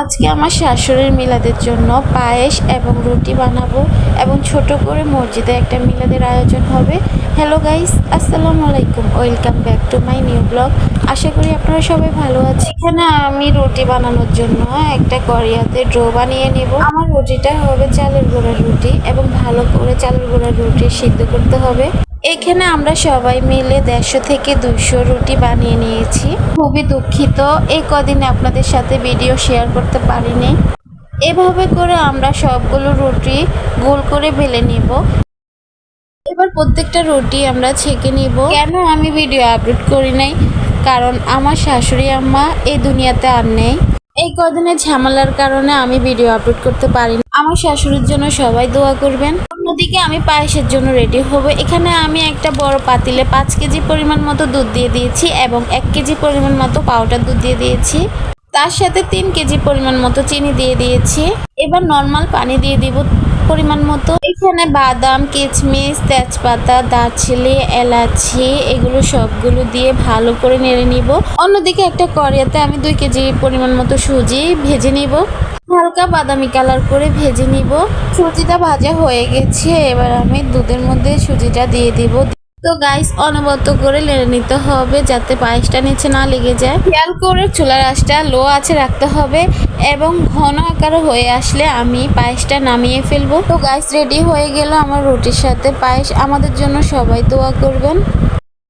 আজকে আমার শাশুড়ির মিলাদের জন্য পায়েস এবং রুটি বানাবো এবং ছোট করে মসজিদে একটা মিলাদের আয়োজন হবে। হ্যালো গাইস আসসালামু আলাইকুম। Welcome back to my new blog আশা করি আপনারা সবাই ভালো আছেন। এখানে আমি রুটি বানানোর জন্য একটা কড়িয়াতে ড্রো বানিয়ে নেব। আমার রুটিটা হবে চালের গুঁড়ার রুটি এবং ভালো করে চালের গুঁড়ার রুটি সিদ্ধ করতে হবে। এখানে আমরা সবাই মিলে দেড়শো থেকে দুশো রুটি বানিয়ে নিয়েছি। খুবই দুঃখিত, এই কদিনে আপনাদের সাথে ভিডিও শেয়ার করতে পারিনি। এভাবে করে আমরা সবগুলো রুটি গোল করে বেলে নিব। এবার প্রত্যেকটা রুটি আমরা ছেঁকে নিব। কেন আমি ভিডিও আপলোড করি নাই? কারণ আমার শাশুড়ি আম্মা এই দুনিয়াতে আর নেই। এই কদিনের ঝামেলার কারণে আমি ভিডিও আপলোড করতে পারিনি। আমার শাশুড়ির জন্য সবাই দোয়া করবেন। অন্যদিকে আমি পায়েসের জন্য রেডি হব। এখানে আমি একটা বড় পাতিলে পাঁচ কেজি পরিমাণ মতো দুধ দিয়ে দিয়েছি এবং এক কেজি পরিমাণ মতো পাউডার দুধ দিয়ে দিয়েছি। তার সাথে তিন কেজি পরিমাণ মতো চিনি দিয়ে দিয়েছি। এবার নর্মাল পানি দিয়ে দিব পরিমাণ মতো। এখানে বাদাম কিচমিচ তেজপাতা, দারচিনি, এলাচি, এগুলো সবগুলো দিয়ে ভালো করে নেড়ে নিব। অন্যদিকে একটা কড়িয়াতে আমি দুই কেজি পরিমাণ মতো সুজি ভেজে নিব। হালকা বাদামি কালার করে ভেজে নিব। সুজিটা ভাজা হয়ে গেছে, এবার আমি দুধের মধ্যে সুজিটা দিয়ে দিব। তো গাইস অনবদ্য করে লেড়ে নিতে হবে যাতে পায়েসটা নিচে না লেগে যায়। খেয়াল করে চুলার আঁচটা লো আছে রাখতে হবে এবং ঘন আকার হয়ে আসলে আমি পায়েসটা নামিয়ে ফেলব। তো গাইস রেডি হয়ে গেল আমার রুটির সাথে পায়েস। আমাদের জন্য সবাই দোয়া করবেন।